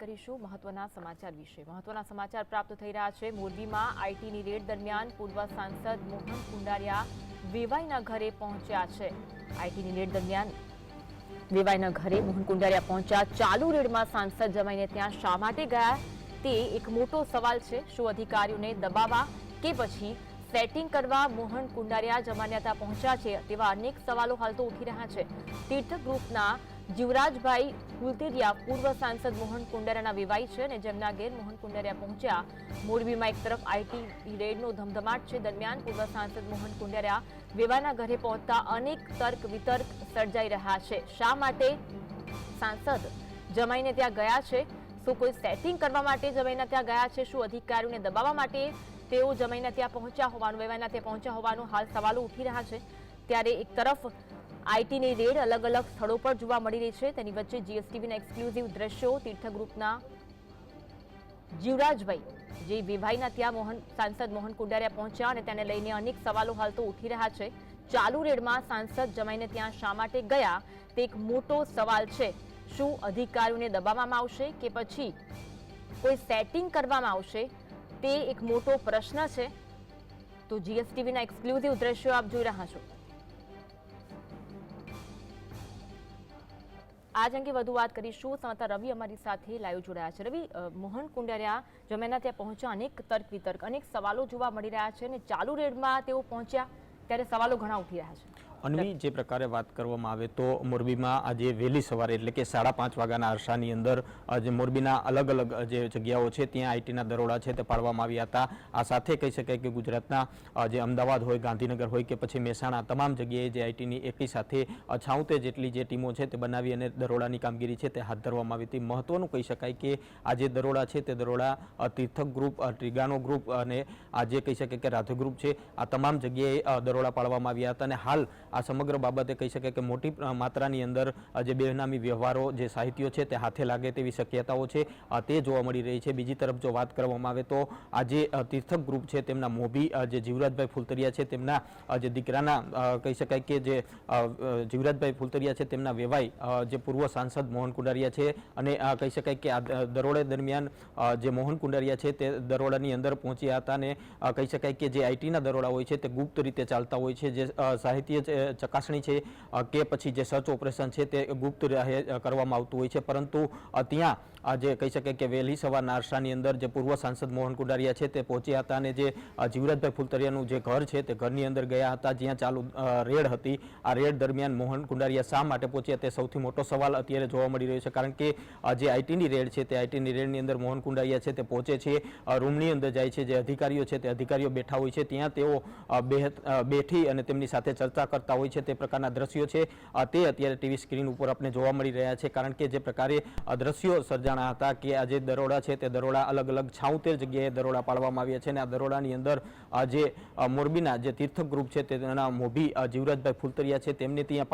કરીશું મહત્વના સમાચાર વિશે. મહત્વના સમાચાર પ્રાપ્ત થઈ રહ્યા છે. મોરબીમાં આઈટીની રેડ દરમિયાન પૂર્વ સાંસદ મોહન કુંડારિયા વેવાઈના ઘરે પહોંચ્યા છે. આઈટીની રેડ દરમિયાન વેવાઈના ઘરે મોહન કુંડારિયા પહોંચ્યા. ચાલુ રેડમાં સાંસદ જમાઈને ત્યાં શા માટે ગયા? તે એક મોટો સવાલ છે. શું અધિકારીઓને દબાવવા કે પછી સેટિંગ કરવા મોહન કુંડારિયા જમાન્યા પહોંચ્યા છે તેવા અનેક સવાલો હાલ તો ઉઠી રહ્યા છે. તીર્થ ગ્રુપના જીવરાજભાઈ ફુલતેરિયા પૂર્વ સાંસદ મોહન કુંડેરાના વિવાહી છે અને જેમના ઘેર મોહન કુંડેરિયા પહોંચ્યા. મોરબીમાં એક તરફ આઈટી રેડનો ધમધમાટ છે. દરમિયાન પૂર્વ સાંસદ મોહન કુંડેરિયા વિવાહના ઘરે પહોંચતા અનેક તર્ક વિતર્ક સર્જાઈ રહ્યા છે. શા માટે સાંસદ જમાઈને ત્યાં ગયા છે? શું કોઈ સેટિંગ કરવા માટે જમાઈના ત્યાં ગયા છે? શું અધિકારીઓને દબાવવા માટે તેઓ જમાઈના ત્યાં પહોંચ્યા હોવાનું વેવાઈના ત્યાં પહોંચ્યા હોવાનું હાલ સવાલો ઉઠી રહ્યા છે. ત્યારે એક તરફ આઈટીની રેડ અલગ અલગ સ્થળો પર જોવા મળી રહી છે. તેની વચ્ચે જીએસટીવીના એક્સક્લુઝિવ દ્રશ્યો તીર્થ ગ્રુપના જીવરાજભાઈ, જે વિભાઈના ત્યાં મોહન, સાંસદ મોહન કુંડારિયા પહોંચ્યા અને તેને લઈને અનેક સવાલો હાલ તો ઉઠી રહ્યા છે. ચાલુ રેડમાં સાંસદ જમાઈને ત્યાં શા માટે ગયા? તે એક મોટો સવાલ છે. શું અધિકારીઓને દબાવવામાં આવશે કે પછી કોઈ સેટિંગ કરવામાં આવશે? તે એક મોટો પ્રશ્ન છે. તો જીએસટીવીના એક્સક્લુઝિવ દ્રશ્યો આપ જોઈ રહ્યા છો. આજ અંગે વધુ વાત કરીશું. સમાચાર રવિ અમારી સાથે લાઈવ જોડાયા છે. રવિ મોહન કુંડારિયા જમેના ત્યાં પહોંચ્યા. અનેક તર્ક વિતર્ક અનેક સવાલો જોવા મળી રહ્યા છે અને ચાલુ રેડમાં તેઓ પહોંચ્યા. ત્યારે સવાલો ઘણા ઉઠી રહ્યા છે. અન્વી, જે પ્રકારે વાત કરવામાં આવે તો મોરબીમાં આજે વહેલી સવારે, એટલે કે સાડા પાંચ વાગ્યાના અરસાની અંદર જે મોરબીના અલગ અલગ જે જગ્યાઓ છે, ત્યાં આઈટીના દરોડા છે તે પાડવામાં આવ્યા હતા. આ સાથે કહી શકાય કે ગુજરાતના જે અમદાવાદ હોય, ગાંધીનગર હોય કે પછી મહેસાણા, તમામ જગ્યાએ જે આઈટીની એકી સાથે છાઉતે જેટલી જે ટીમો છે તે બનાવી અને દરોડાની કામગીરી છે તે હાથ ધરવામાં આવી હતી. મહત્વનું કહી શકાય કે આ જે દરોડા છે તે દરોડા તીર્થક ગ્રુપ ટ્રિગાનો ગ્રુપ અને આ જે કહી શકાય કે રાધે ગ્રુપ છે, આ તમામ જગ્યાએ દરોડા પાડવામાં આવ્યા હતા અને હાલ આ સમગ્ર બાબતે કહી શકાય કે મોટી માત્રાની અંદર જે બેનામી વ્યવહારો, જે સાહિત્યો છે તે હાથે લાગે તેવી શક્યતાઓ છે તે જોવા મળી રહી છે. બીજી તરફ જો વાત કરવામાં આવે તો, આ જે તીર્થક ગ્રુપ છે તેમના મોભી જે જીવરાજભાઈ ફુલતરિયા છે તેમના જે દીકરાના કહી શકાય કે જે જીવરાજભાઈ ફુલતરિયા છે તેમના વેવાઈ જે પૂર્વ સાંસદ મોહન કુંડારિયા છે અને કહી શકાય કે આ દરોડે દરમિયાન જે મોહન કુંડારિયા છે તે દરોડાની અંદર પહોંચ્યા હતા અને કહી શકાય કે જે આઈટીના દરોડા હોય છે તે ગુપ્ત રીતે ચાલતા હોય છે. જે સાહિત્ય ચકાસણી છે કે પછી જે સર્ચ ઓપરેશન છે તે ગુપ્ત રહે કરવામાં આવતું હોય છે. પરંતુ ત્યાં જે કહી શકાય કે વહેલી સવારના અરસાની અંદર જે પૂર્વ સાંસદ મોહન કુંડારિયા છે તે પહોંચ્યા હતા અને જે જીવરાજભાઈ ફુલતરિયાનું જે ઘર છે તે ઘરની અંદર ગયા હતા. જ્યાં ચાલુ રેડ હતી. આ રેડ દરમિયાન મોહન કુંડારિયા શા માટે પહોંચ્યા તે સૌથી મોટો સવાલ અત્યારે જોવા મળી રહ્યો છે. કારણ કે જે આઈટીની રેડ છે તે આઈટીની રેડની અંદર મોહન કુંડારિયા છે તે પહોંચે છે રૂમની અંદર જાય છે. જે અધિકારીઓ છે તે અધિકારીઓ બેઠા હોય છે. ત્યાં તેઓ બેઠી અને તેમની સાથે ચર્ચા કરતા હોય છે તે પ્રકારના દ્રશ્યો છે. તે અત્યારે ટીવી સ્ક્રીન ઉપર આપણે જોવા મળી રહ્યા છે. કારણ કે જે પ્રકારે દ્રશ્યો સર્જાણા હતા કે આ જે દરોડા છે તે દરોડા અલગ અલગ છાઉતેર જગ્યાએ દરોડા પાડવામાં આવ્યા છે અને આ દરોડાની અંદર જે મોરબીના જે તીર્થક ગ્રુપ છે તેના મોભી જીવરાજભાઈ ફુલતરિયા છે તેમને ત્યાં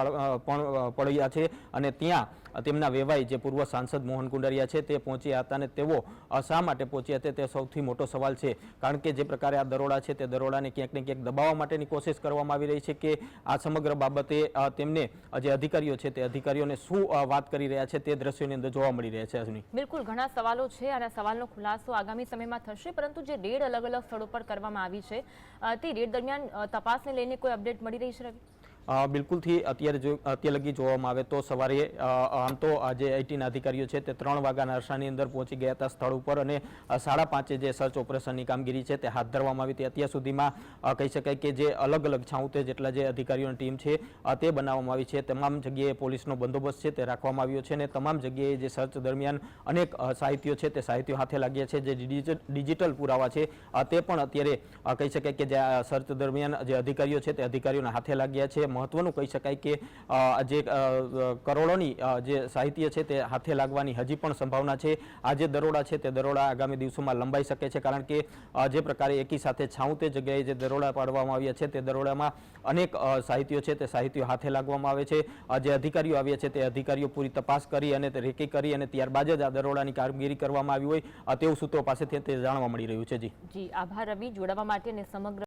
પણ પડ્યા છે અને ત્યાં તેમના વેવાઈ જે પૂર્વ સાંસદ મોહન કુંડારિયા છે તે પહોંચ્યા હતા અને તેઓ શા માટે પહોંચ્યા તે તે સૌથી મોટો સવાલ છે. કારણ કે જે પ્રકારે આ દરોડા છે તે દરોડાને ક્યાંક ને ક્યાંક દબાવવા માટેની કોશિશ કરવામાં આવી રહી છે કે આ સમગ્ર બાબતે તેમને જે અધિકારીઓ છે તે અધિકારીઓને શું વાત કરી રહ્યા છે તે દ્રશ્યોની અંદર જોવા મળી રહ્યા છે અજની બિલકુલ, ઘણા સવાલો છે અને સવાલનો ખુલાસો આગામી સમયમાં થશે, પરંતુ જે રેડ અલગ અલગ સ્થળો પર કરવામાં આવી છે તે રેડ દરમિયાન તપાસને લઈને કોઈ અપડેટ મળી રહી છે, રવિ? બિલકુલથી અત્યારે જો, અત્યારે લગી જોવામાં આવે તો સવારે આમ તો જે આઈટીના અધિકારીઓ છે તે ત્રણ વાગ્યાના અરસાની અંદર પહોંચી ગયા હતા સ્થળ ઉપર અને સાડા પાંચે જે સર્ચ ઓપરેશનની કામગીરી છે તે હાથ ધરવામાં આવી હતી. અત્યાર સુધીમાં કહી શકાય કે જે અલગ અલગ છાઉતે જેટલા જે અધિકારીઓની ટીમ છે તે બનાવવામાં આવી છે. તમામ જગ્યાએ પોલીસનો બંદોબસ્ત છે તે રાખવામાં આવ્યો છે અને તમામ જગ્યાએ જે સર્ચ દરમિયાન અનેક સાહિત્યો છે તે સાહિત્યો હાથે લાગ્યા છે. જે ડિજિટલ પુરાવા છે તે પણ અત્યારે કહી શકાય કે જે સર્ચ દરમિયાન જે અધિકારીઓ છે તે અધિકારીઓના હાથે લાગ્યા છે. મહત્વનું કહી શકાય કે જે કરોડોની જે સાહિત્ય છે તે હાથે લાગવાની હજી પણ સંભાવના છે. આ જે દરોડા છે તે દરોડા આગામી દિવસોમાં લંબાઈ શકે છે, કારણ કે જે પ્રકારે એકી સાથે છાઉતે જગ્યાએ જે દરોડા પાડવામાં આવ્યા છે તે દરોડામાં અનેક સાહિત્યો છે તે સાહિત્યો હાથે લાગવામાં આવે છે. જે અધિકારીઓ આવ્યા છે તે અધિકારીઓ પૂરી તપાસ કરી અને રેકી કરી અને ત્યારબાદ જ આ દરોડાની કામગીરી કરવામાં આવી હોય. તેવું સૂત્રો પાસેથી તે જાણવા મળી રહ્યું છે. જી. જી, આભાર રવિ જોડાવા માટે અને સમગ્ર